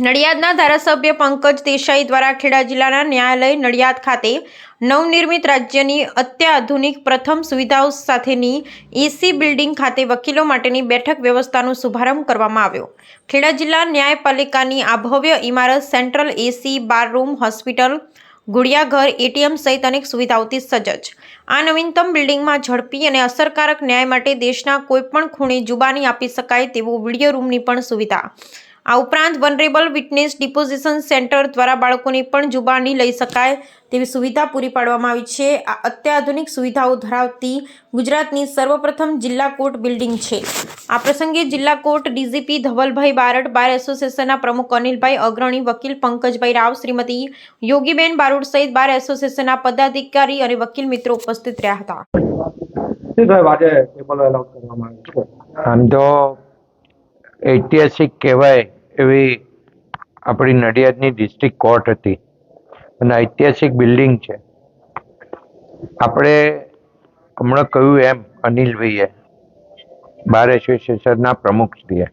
નડિયાદના ધારાસભ્ય પંકજ દેસાઈ દ્વારા ખેડા જિલ્લાના ન્યાયાલય નડિયાદ ખાતે નવનિર્મિત રાજ્યની અત્યાધુનિક પ્રથમ સુવિધાઓ સાથેની એસી બિલ્ડિંગ ખાતે વકીલો માટેની બેઠક વ્યવસ્થાનો શુભારંભ કરવામાં આવ્યો. ખેડા જિલ્લા ન્યાયપાલિકાની આ ભવ્ય ઇમારત central AC bar room hospital, ગુડિયાઘર, ATM સહિત અનેક સુવિધાઓથી સજ્જ. આ નવીનતમ બિલ્ડિંગમાં ઝડપી અને અસરકારક ન્યાય માટે દેશના કોઈપણ ખૂણે જુબાની આપી શકાય તેવું વીડિયો રૂમની પણ સુવિધા. આ ઉપરાંત વનરેબલ વિટનેસ ડિપોઝિશન સેન્ટર દ્વારા બાળકોની પણ જુબાની લઈ શકાય તેવી સુવિધા પૂરી પાડવામાં આવી છે. આ અત્યાધુનિક સુવિધાઓ ધરાવતી ગુજરાતની સર્વપ્રથમ જિલ્લા કોર્ટ બિલ્ડિંગ છે. આ પ્રસંગે જિલ્લા કોર્ટ ડીજીપી ધવલભાઈ બારડ બાર એસોસિએશનના પ્રમુખ અનિલભાઈ અગ્રણી વકીલ પંકજભાઈ રાવ શ્રીમતી યોગીબેન બારોડ સહિત બાર એસોસિએશનના પદાધિકારી અને વકીલ મિત્રો ઉપસ્થિત રહ્યા હતા. આમ તો ઐતિહાસિક કહેવાય એવી આપણી નડિયાદની ડિસ્ટ્રિક્ટ કોર્ટ હતી. અને ઐતિહાસિક બિલ્ડિંગ છે. આપણે હમણાં કહ્યું એમ અનિલભાઈએ બાર એસોસિએશનના પ્રમુખશ્રીએ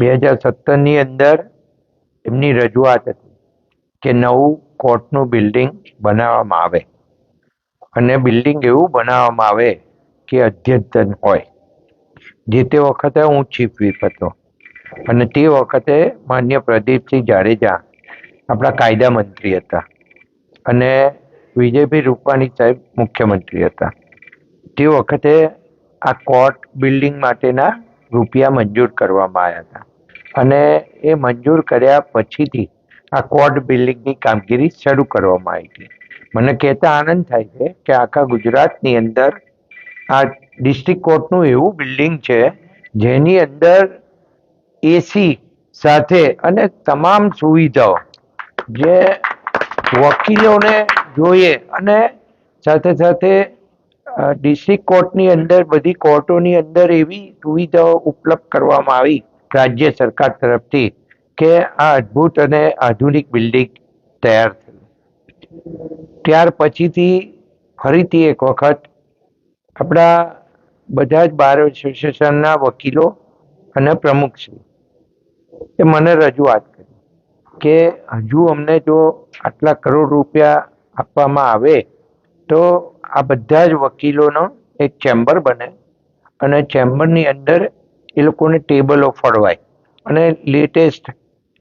બે હજાર સત્તરની અંદર એમની રજૂઆત હતી કે નવું કોર્ટનું બિલ્ડિંગ બનાવવામાં આવે. અને બિલ્ડિંગ એવું બનાવવામાં આવે કે અધ્યતન હોય. જે તે વખતે હું ચીફ whip હતો. અને તે વખતે માન્ય પ્રદીપસિંહ જાડેજા આપણા કાયદા મંત્રી હતા. અને વિજયભાઈ રૂપાણી સાહેબ મુખ્યમંત્રી હતા. તે વખતે આ કોર્ટ બિલ્ડિંગ માટેના રૂપિયા મંજૂર કરવામાં આવ્યા હતા. અને એ મંજૂર કર્યા પછીથી આ કોર્ટ બિલ્ડિંગની કામગીરી શરૂ કરવામાં આવી હતી. મને કહેતા આનંદ થાય છે કે આખા ગુજરાતની અંદર આ ડિસ્ટ્રિક્ટ કોર્ટનું એવું બિલ્ડિંગ છે, જેની અંદર એસી સાથે અને તમામ સુવિધાઓ જે વકીલોને જોઈએ અને સાથે સાથે ડિસ્ટ્રિક્ટ કોર્ટની અંદર, બધી કોર્ટોની અંદર એવી સુવિધાઓ ઉપલબ્ધ કરવામાં આવી રાજ્ય સરકાર તરફથી કે આ અદ્ભુત અને આધુનિક બિલ્ડિંગ તૈયાર થયું. ત્યાર પછીથી ફરીથી એક વખત આપણા બધા જ બાર એસોસિએશનના વકીલો અને પ્રમુખશ્રી એ મને રજૂઆત કરી કે હજુ અમને જો આટલા કરોડ રૂપિયા આપવામાં આવે તો આ બધા જ વકીલોનો એક ચેમ્બર બને અને ચેમ્બરની અંદર એ લોકોને ટેબલો ફળવાય. અને લેટેસ્ટ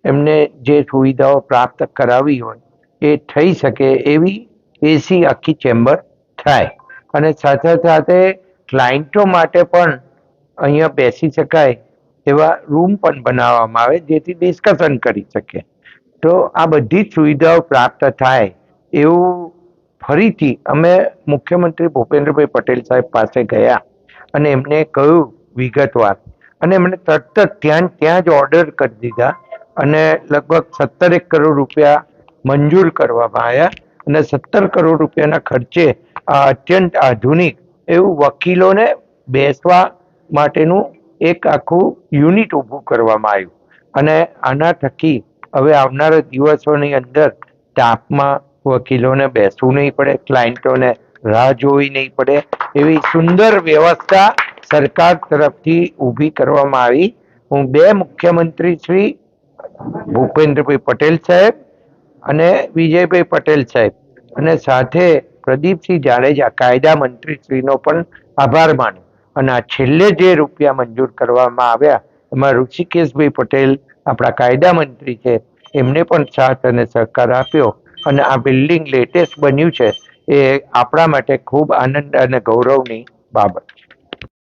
એમને જે સુવિધાઓ પ્રાપ્ત કરાવી હોય એ થઈ શકે એવી એસી આખી ચેમ્બર થાય. અને સાથે સાથે ક્લાયન્ટો માટે પણ અહીંયા બેસી શકાય એવા રૂમ પણ બનાવવામાં આવે જેથી ડિસ્કશન કરી શકે. તો આ બધી સુવિધાઓ પ્રાપ્ત થાય એવું ફરીથી અમે મુખ્યમંત્રી ભૂપેન્દ્રભાઈ પટેલ સાહેબ પાસે ગયા અને એમને કહ્યું વિગતવાર. અને એમણે તરત જ ત્યાં ત્યાં જ ઓર્ડર કરી દીધા અને લગભગ સત્તરેક કરોડ રૂપિયા મંજૂર કરવામાં આવ્યા અને સત્તર કરોડ રૂપિયાના ખર્ચે આ અત્યંત આધુનિક એવું વકીલોને બેસવા માટેનું એક આખું યુનિટ ઊભું કરવામાં આવ્યું. અને આના થકી હવે આવનારા દિવસોની અંદર તાપમાં વકીલોને બેસવું નહીં પડે ક્લાયન્ટોને રાહ જોવી નહીં પડે, એવી સુંદર વ્યવસ્થા સરકાર તરફથી ઊભી કરવામાં આવી. હું બે મુખ્યમંત્રી શ્રી ભૂપેન્દ્રભાઈ પટેલ સાહેબ અને વિજયભાઈ પટેલ સાહેબ અને સાથે પ્રદીપસિંહ જાડેજા, કાયદા મંત્રીશ્રીનો પણ આભાર માનું અને આ છેલ્લે જે રૂપિયા મંજૂર કરવામાં આવ્યા, એમાં ઋષિકેશભાઈ પટેલ, આપણા કાયદા મંત્રી છે, એમને પણ સાથ અને સહકાર આપ્યો. અને આ બિલ્ડિંગ લેટેસ્ટ બન્યું છે, એ આપણા માટે ખૂબ આનંદ અને ગૌરવની બાબત છે.